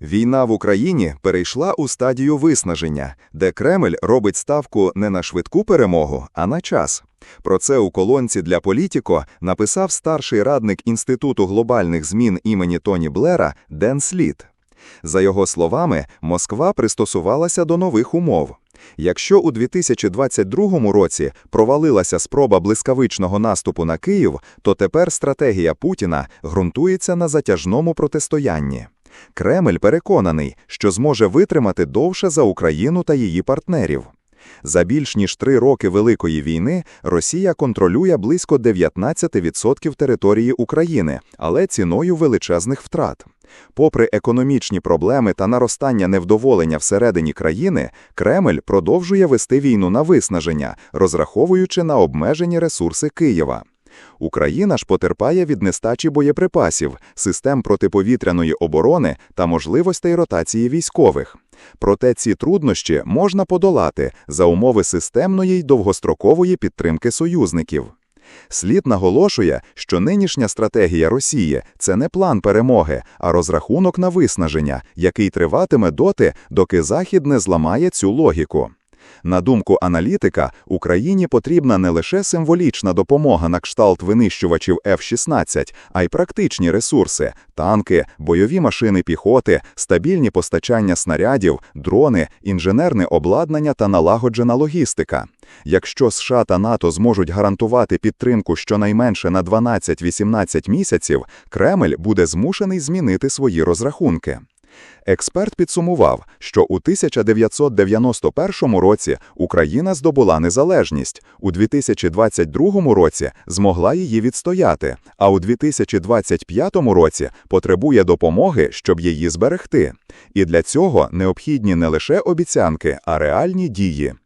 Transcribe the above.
Війна в Україні перейшла у стадію виснаження, де Кремль робить ставку не на швидку перемогу, а на час. Про це у колонці для Політіко написав старший радник Інституту глобальних змін імені Тоні Блера Ден Сліт. За його словами, Москва пристосувалася до нових умов. Якщо у 2022 році провалилася спроба блискавичного наступу на Київ, то тепер стратегія Путіна ґрунтується на затяжному протистоянні. Кремль переконаний, що зможе витримати довше за Україну та її партнерів. За більш ніж три роки Великої війни Росія контролює близько 19% території України, але ціною величезних втрат. Попри економічні проблеми та наростання невдоволення всередині країни, Кремль продовжує вести війну на виснаження, розраховуючи на обмежені ресурси Києва. Україна ж потерпає від нестачі боєприпасів, систем протиповітряної оборони та можливостей ротації військових. Проте ці труднощі можна подолати за умови системної й довгострокової підтримки союзників. Слід наголошує, що нинішня стратегія Росії це не план перемоги, а розрахунок на виснаження, який триватиме доти, доки Захід не зламає цю логіку. На думку аналітика, Україні потрібна не лише символічна допомога на кшталт винищувачів F-16, а й практичні ресурси – танки, бойові машини піхоти, стабільні постачання снарядів, дрони, інженерне обладнання та налагоджена логістика. Якщо США та НАТО зможуть гарантувати підтримку щонайменше на 12-18 місяців, Кремль буде змушений змінити свої розрахунки. Експерт підсумував, що у 1991 році Україна здобула незалежність, у 2022 році змогла її відстояти, а у 2025 році потребує допомоги, щоб її зберегти. І для цього необхідні не лише обіцянки, а реальні дії.